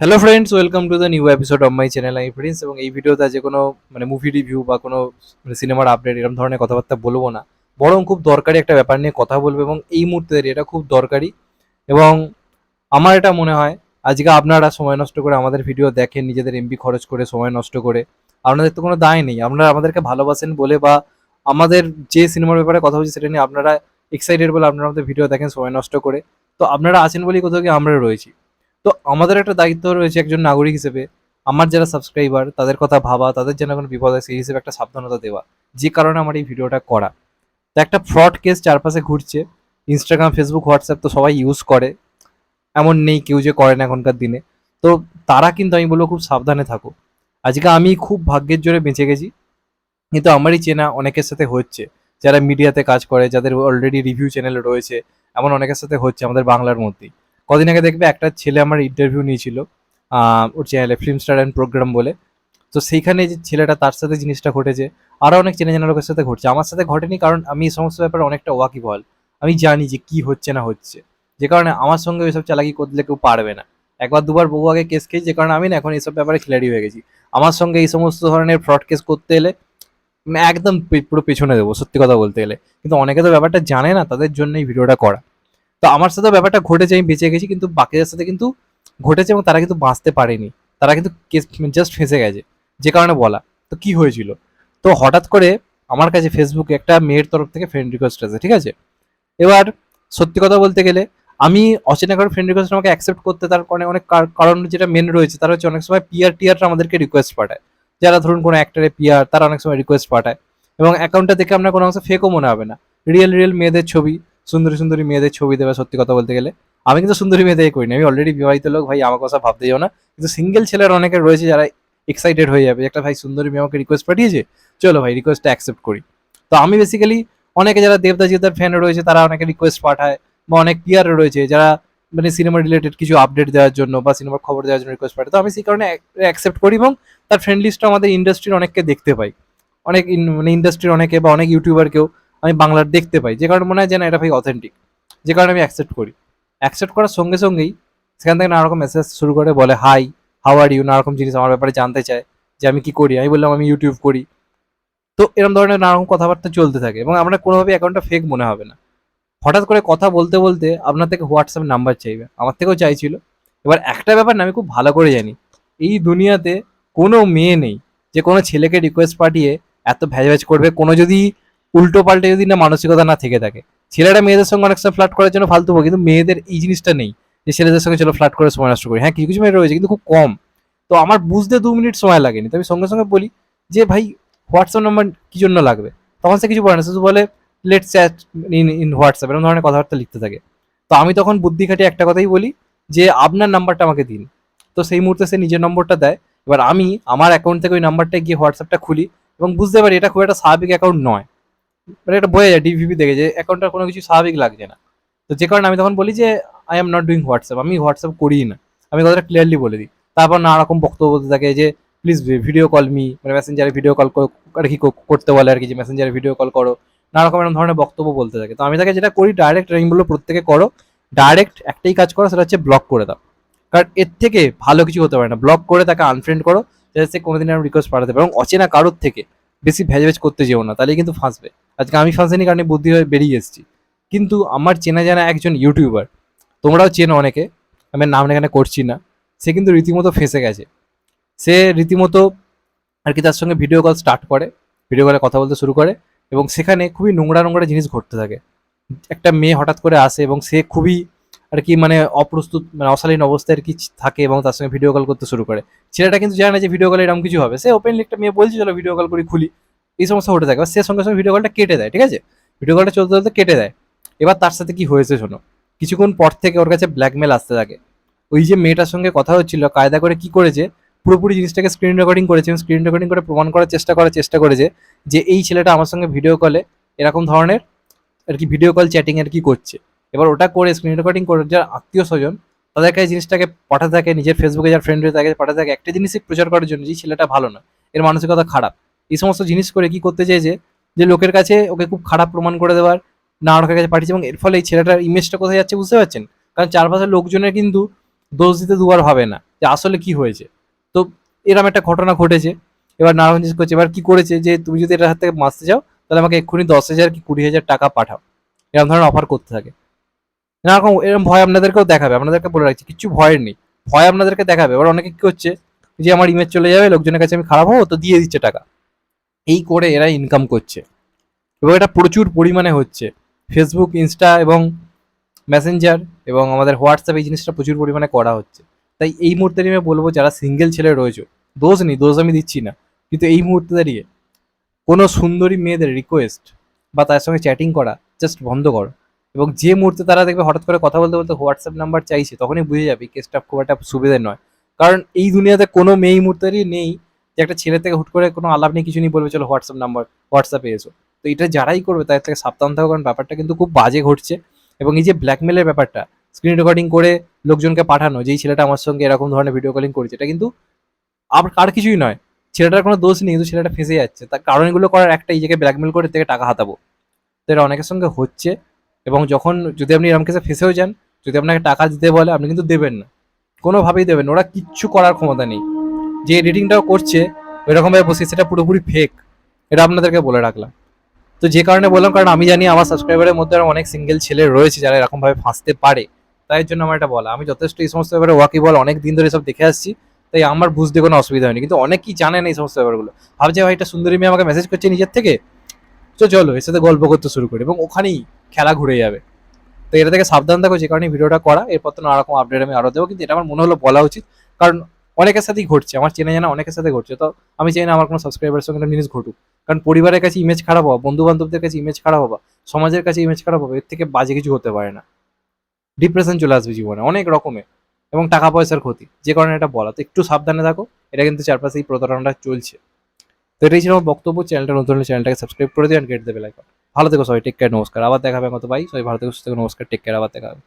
Hello friends welcome to the new episode of my channel I friends এবং এই ভিডিওতে যে কোনো মানে মুভি রিভিউ বা কোনো মানে সিনেমার আপডেট এরকম ধরনের কথাবার্তা বলব না। বরং খুব দরকারি একটা ব্যাপার নিয়ে কথা বলব এবং এই মুহূর্তে এটা খুব দরকারি। এবং আমার এটা মনে হয়, আজকে আপনারা সময় নষ্ট করে আমাদের ভিডিও দেখেন, নিজেদের এমবি খরচ করে সময় নষ্ট করে। আপনাদের তো কোনো দায় নেই। আপনারা আমাদেরকে ভালোবাসেন বলে বা আমাদের যে সিনেমার ব্যাপারে কথা বলছি সেটা নিয়ে আপনারা এক্সাইটেড বলে আপনারা আমাদের ভিডিও দেখেন, সময় নষ্ট করে। তো আপনারা আছেন বলেই কোথাও কি আমরা রয়েছি। তো আমাদের একটা দায়িত্ব রয়েছে একজন নাগরিক হিসেবে। আমার যারা সাবস্ক্রাইবার তাদের কথা ভাবা, তাদের যেন কোনো বিপদ হয়, সেই হিসেবে একটা সাবধানতা দেওয়া, যে কারণে আমার এই ভিডিওটা করা। তো একটা ফ্রড কেস চারপাশে ঘুরছে ইনস্টাগ্রাম ফেসবুক হোয়াটসঅ্যাপ তো সবাই ইউজ করে। এমন নেই কেউ যে করে না এখনকার দিনে। তো তারা কিন্তু আমি বলব খুব সাবধানে থাকো। আজকে আমি খুব ভাগ্যের জোরে বেঁচে গেছি। কিন্তু আমারই চেনা অনেকের সাথে হচ্ছে, যারা মিডিয়াতে কাজ করে, যাদের অলরেডি রিভিউ চ্যানেল রয়েছে, এমন অনেকের সাথে হচ্ছে আমাদের বাংলার মধ্যেই। কদিন আগে দেখবে একটা ছেলে আমার ইন্টারভিউ নিয়েছিল ওর চ্যানেলে ফিল্ম স্টার অ্যান্ড প্রোগ্রাম বলে। তো সেইখানে যে ছেলেটা তার সাথে জিনিসটা ঘটেছে আরও অনেক চেনা জানা লোকের সাথে ঘটছে। আমার সাথে ঘটেনি কারণ আমি এই সমস্ত ব্যাপারে অনেকটা ওয়াকিবহাল। আমি জানি যে কি হচ্ছে না হচ্ছে। যে কারণে আমার সঙ্গে ওইসব চালাকি করলে কেউ পারবে না। একবার দুবার বহু আগে কেস খেয়েছি, যে কারণে আমি না এখন এইসব ব্যাপারে খিলাড়ি হয়ে গেছি। আমার সঙ্গে এই সমস্ত ধরনের ফ্রড কেস করতে এলে একদম পুরো পেছনে দেবো, সত্যি কথা বলতে গেলে কিন্তু অনেকে তো ব্যাপারটা জানে না, তাদের জন্য এই ভিডিওটা করা। তো আমার সাথে ব্যাপারটা ঘটেছে, আমি বেঁচে গেছি, কিন্তু বাকিদের সাথে কিন্তু ঘটেছে এবং তারা কিন্তু বাঁচতে পারেনি। তারা কিন্তু কেস জাস্ট ফেঁসে গেছে, যে কারণে বলা। তো কি হয়েছিল? তো হঠাৎ করে আমার কাছে ফেসবুকে একটা মেয়ের তরফ থেকে ফ্রেন্ড রিকোয়েস্ট আছে ঠিক আছে? এবার সত্যি কথা বলতে গেলে, আমি অচেনা করে ফ্রেন্ড রিকোয়েস্ট আমাকে অ্যাকসেপ্ট করতে তার কারণে অনেক কার- কারণ যেটা মেন রয়েছে, তারা হচ্ছে অনেক সময় পিয়ার টিয়াররা আমাদেরকে রিকোয়েস্ট পাঠায়। যারা ধরুন কোনো অ্যাক্টারে পিয়ার তারা অনেক সময় রিকোয়েস্ট পাঠায়। এবং অ্যাকাউন্টটা দেখে আপনার কোনো অংশ ফেকও মনে হবে না। রিয়েল রিয়েল মেয়েদের ছবি সুন্দরী সুন্দরী মেয়েদের ছবি দেবে সত্যি কথা বলতে গেলে। আমি কিন্তু সুন্দরী মেয়ে করি না আমি অলরেডি বিবাহিত লোক, ভাই, আমার কথা ভাবতে যাও না। কিন্তু সিঙ্গেল ছেলের অনেকে রয়েছে যারা এক্সাইটেড হয়ে যাবে। একটা ভাই সুন্দরী মেয়ে আমাকে রিকোয়েস্ট পাঠিয়েছে, চলো ভাই রিকোয়েস্টটা অ্যাকসেপ্ট করি। তো আমি বেসিক্যালি অনেকে যারা দেবদা জিদার ফ্যান রয়েছে, তারা অনেকে রিকোয়েস্ট পাঠায়, বা অনেক পিয়ার রয়েছে, যারা মানে সিনেমা রিলেটেড কিছু আপডেট দেওয়ার জন্য, বা সিনেমার খবর দেওয়ার জন্য রিকোয়েস্ট পাঠায়। তো আমি সেই কারণে অ্যাকসেপ্ট করি এবং তার ফ্রেন্ড লিস্টটা আমাদের ইন্ডাস্ট্রির অনেককে দেখতে পাই। অনেক মানে ইন্ডাস্ট্রির অনেকে বা অনেক ইউটিউবারকেও আমি বাংলার দেখতে পাই। যে কারণে মনে হয় যে না এটা ভাই অথেন্টিক যে কারণে আমি অ্যাকসেপ্ট করি। অ্যাকসেপ্ট করার সঙ্গে সঙ্গেই সেখান থেকে নানা রকম মেসেজ শুরু করে, বলে হাই হাউ আর ইউ নানা রকম জিনিস আমার ব্যাপারে জানতে চায় যে আমি কি করি? আমি বললাম, আমি ইউটিউব করি। তো এরকম ধরনের নানা রকম কথাবার্তা চলতে থাকে এবং আমরা কোনোভাবে অ্যাকাউন্টটা ফেক মনে হবে না। হঠাৎ করে কথা বলতে বলতে আপনার থেকে হোয়াটসঅ্যাপ নাম্বার চাইবে। আমার থেকেও চাইছিল। এবার একটা ব্যাপার না, আমি খুব ভালো করে জানি। এই দুনিয়াতে কোনো মেয়ে নেই যে কোনো ছেলেকে রিকোয়েস্ট পাঠিয়ে এত ভ্যাজ করবে। কোনো যদি উল্টো পাল্টে যদি না মানসিকতা না থেকে থাকে। ছেলেরা মেয়েদের সঙ্গে অনেক সময় ফ্লাট করার জন্য ফালতু বলে, কিন্তু মেয়েদের এই জিনিসটা নেই যে ছেলেদের সঙ্গে চলো ফ্লাট করে সময় নষ্ট করি। হ্যাঁ কিছু কিছু মেয়ে রয়েছে কিন্তু খুব কম। তো আমার বুঝতে দু মিনিট সময় লাগেনি। তো আমি সঙ্গে সঙ্গে বলি যে ভাই হোয়াটসঅ্যাপ নাম্বার কি জন্য লাগবে? তখন সে কিছু বলে না শুধু বলে let chat in in WhatsApp এরকম ধরনের কথাবার্তা লিখতে থাকে। তো আমি তখন বুদ্ধি খাটিয়ে একটা কথাই বলি যে আপনার নাম্বারটা আমাকে দিন। তো সেই মুহূর্তে সে নিজের নম্বরটা দেয়। এবার আমি আমার অ্যাকাউন্ট থেকে ওই নাম্বারটা গিয়ে হোয়াটসঅ্যাপটা খুলি এবং বুঝতে পারি এটা খুব একটা স্বাভাবিক অ্যাকাউন্ট নয়। মানে এটা বোঝা যায় ডিভিপি দেখে যে অ্যাকাউন্টটা কোনো কিছু স্বাভাবিক লাগছে না। তো যে কারণে আমি তখন বলি যে I am not doing WhatsApp আমি হোয়াটসঅ্যাপ করিই না। আমি কথাটা ক্লিয়ারলি বলে দিই। তারপর নানা রকম বক্তব্য বলতে থাকে যে প্লিজ ভিডিও কল মি মানে মেসেঞ্জারে ভিডিও কল আর কি করতে বলে আর কি, যে মেসেঞ্জারে ভিডিও কল করো। নানা রকম এরকম ধরনের বক্তব্য বলতে থাকে। তো আমি তাকে যেটা করি ডাইরেক্ট আমি প্রত্যেকে করো। ডাইরেক্ট একটাই কাজ করো, সেটা হচ্ছে ব্লক করে দাও। কারণ এর থেকে ভালো কিছু হতে পারে না। ব্লক করে তাকে আনফ্রেন্ড করো, যাতে সে কোনোদিন আর রিকোয়েস্ট পাঠাতে পারে। এবং অচেনা কারোর থেকে বেশি ভেজভেজ করতে যেও না তাহলে কিন্তু ফাঁসবে। আজকে আমি ফাঁসিনি কারণ বুদ্ধি হয়ে বেরিয়ে এসেছি। কিন্তু আমার চেনা জানা একজন ইউটিউবার তোমরাও চেনো অনেকে, আমি নাম এখানে করছি না, সে কিন্তু রীতিমতো ফেসে গেছে। সে রীতিমতো আর কি তার সঙ্গে ভিডিও কল স্টার্ট করে ভিডিও কলে কথা বলতে শুরু করে এবং সেখানে খুবই নোংরা নোংরা জিনিস ঘটতে থাকে। একটা মেয়ে হঠাৎ করে আসে এবং সে খুবই আর কি মানে অপ্রস্তুত মানে অশালীন অবস্থায় আর কি থাকে এবং তার সঙ্গে ভিডিও কল করতে শুরু করে। ছেলেটা কিন্তু জানে না যে ভিডিও কলে এরকম কিছু হবে। সে ওপেনলি একটা মেয়ে বলছে, চলো ভিডিও কল করি, খুলি। এই সমস্যা ঘটে থাকে। সে সঙ্গে সঙ্গে ভিডিও কলটা কেটে দেয়, ঠিক আছে? ভিডিও কলটা চলতে চলতে কেটে দেয়। এবার তার সাথে কি হয়েছে শোনো? কিছুক্ষণ পর থেকে ওর কাছে ব্ল্যাকমেল আসতে থাকে। ওই যে মেয়েটার সঙ্গে কথা হচ্ছিল, কায়দা করে কি করেছে? পুরোপুরি জিনিসটাকে স্ক্রিন রেকর্ডিং করেছে। এবং স্ক্রিন রেকর্ডিং করে প্রমাণ করার চেষ্টা করার চেষ্টা করেছে যে এই ছেলেটা আমার সঙ্গে ভিডিও কলে এরকম ধরনের আর কি ভিডিও কল চ্যাটিং আর কি করছে। এবার ওটা করে স্ক্রিন রেকর্ডিং করে যার আত্মীয় স্বজন, তাদের কাছে জিনিসটাকে পাঠাতে থাকে, নিজের ফেসবুকে যার ফ্রেন্ড রয়েছে তাকে পাঠাতে থাকে। একটা জিনিসই প্রচার করার জন্য যে ছেলেটা ভালো না, এর মানসিকতা খারাপ। এই সমস্ত জিনিস করে কি করতে চেয়েছে যে লোকের কাছে ওকে খুব খারাপ প্রমাণ করে দেওয়ার, না লোকের কাছে পাঠিয়েছে, এবং এর ফলে এই ছেলেটার ইমেজটা কোথায় যাচ্ছে বুঝতে পারছেন? কারণ চারপাশের লোকজনের কিন্তু দোষ দিতে দুবার ভাবে না, যে আসলে কি হয়েছে। তো এরকম একটা ঘটনা ঘটেছে। এবার নারায়ণ জিজ্ঞেস করছে, এবার কি করেছে? যে তুমি যদি এটার হাত থেকে বাঁচতে চাও, তাহলে আমাকে এক্ষুনি দশ হাজার কি কুড়ি হাজার টাকা পাঠাও। এরকম ধরনের অফার করতে থাকে। এরকম এরকম ভয় আপনাদেরকেও দেখাবে, আপনাদেরকে বলে রাখছি, কিছু ভয়ের নেই, ভয় আপনাদেরকে দেখাবে, এবার অনেকে কি করছে, যে আমার ইমেজ চলে যাবে, লোকজনের কাছে আমি খারাপ হব, তো দিয়ে দিচ্ছে টাকা। এই করে এরা ইনকাম করছে। এবং এটা প্রচুর পরিমাণে হচ্ছে। ফেসবুক ইনস্টা এবং মেসেঞ্জার এবং আমাদের হোয়াটসঅ্যাপ এই জিনিসটা প্রচুর পরিমাণে করা হচ্ছে। তাই এই মুহূর্তে আমি বলব, যারা সিঙ্গেল ছেলে রয়েছে, দোষ নেই, দোষ আমি দিচ্ছি না। কিন্তু এই মুহূর্তে দাঁড়িয়ে কোনো সুন্দরী মেয়েদের রিকোয়েস্ট বা তার সঙ্গে চ্যাটিং করা জাস্ট বন্ধ করো। এবং যে মুহূর্তে তারা দেখবে হঠাৎ করে কথা বলতে বলতে হোয়াটসঅ্যাপ নাম্বার চাইছে, তখনই বুঝে যাবে কেসটা খুব একটা সুবিধের নয়। কারণ এই দুনিয়াতে কোনো মেয়ে এই মুহূর্তে নেই যে একটা ছেলে থেকে হুট করে কোনো আলাপ নেই, কিছু নেই বলবে, চলো হোয়াটসঅ্যাপ নাম্বার হোয়াটসঅ্যাপে এসো। তো এটা যারাই করবে তাদের থেকে সাবধান থাকো, কারণ ব্যাপারটা কিন্তু খুব বাজে ঘটছে। এবং এই যে ব্ল্যাকমেলের ব্যাপারটা স্ক্রিন রেকর্ডিং করে লোকজনকে পাঠানো, যেই ছেলেটা আমার সঙ্গে এরকম ধরনের ভিডিও কলিং করেছে, এটা কিন্তু আর কিছুই নয়। ছেলেটার কোনো দোষ নেই, কিন্তু ছেলেটা ফেঁসে যাচ্ছে। তার কারণ এগুলো করার একটা এই ব্ল্যাকমেল করে থেকে টাকা হাতাবো। তো এটা অনেকের সঙ্গে হচ্ছে। এবং যখন যদি আপনি এরকম কেসে ফেসেও যান, যদি আপনাকে টাকা দিতে বলে, আপনি কিন্তু দেবেন না। কোনোভাবেই দেবেন ওরা কিচ্ছু করার ক্ষমতা নেই। যে এডিটিংটাও করছে ওইরকমভাবে বসে, সেটা পুরোপুরি ফেক এটা আপনাদেরকে বলে রাখলাম। তো যে কারণে বললাম, কারণ আমি জানি আমার সাবস্ক্রাইবারের মধ্যে অনেক সিঙ্গেল ছেলে রয়েছে যারা এরকমভাবে ফাঁসতে পারে। তাই জন্য আমার এটা বলা। আমি যথেষ্ট এই সমস্ত ব্যাপারে ওয়াকি বল অনেক দিন ধরে সব দেখে আসছি। তাই আমার বুঝতে কোনো অসুবিধা হয়নি। কিন্তু অনেকেই জানে না এই সমস্ত ব্যাপারগুলো। ভাবছে, ভাই, এটা সুন্দরী মেয়ে আমাকে মেসেজ করছে নিজের থেকে? তো চলো, এর সাথে গল্প করতে শুরু করি। এবং ওখানেই খেলা ঘুরে যাবে। তো এটা থেকে সাবধান থাকো যে কারণে ভিডিওটা করা, এরপর তো নানা রকম আপডেট আমি আরও দেবো, কিন্তু এটা আমার মনে হলো বলা উচিত। কারণ অনেকের সাথেই ঘটছে, আমার চেনা জানা অনেকের সাথে ঘটছে। তো আমি চাই না আমার কোনো সাবস্ক্রাইবারের সঙ্গে জিনিস ঘটুক। কারণ পরিবারের কাছে ইমেজ খারাপ হওয়া বন্ধু বান্ধবদের কাছে ইমেজ খারাপ হওয়া, সমাজের কাছে ইমেজ খারাপ হবে এর থেকে বাজে কিছু হতে পারে না। ডিপ্রেশন চলে আসবে জীবনে, অনেক রকমের। এবং টাকা পয়সার ক্ষতি, যে কারণে এটা বলা। তো একটু সাবধানে থাকো, এটা কিন্তু চারপাশে এই প্রতারণাটা চলছে। তো এটাই ছিল আমার বক্তব্য। চ্যানেলটা নতুন চ্যানেলটাকে সাবস্ক্রাইব করে দিন গেট দেবে লাইক ভালো থেকো সবাই টেক কেয়ার নমস্কার। আবার দেখাবে মতো ভাই। সবাই ভালো থেকে, সুস্থ নমস্কার টেক কেয়ার আবার দেখা হবে।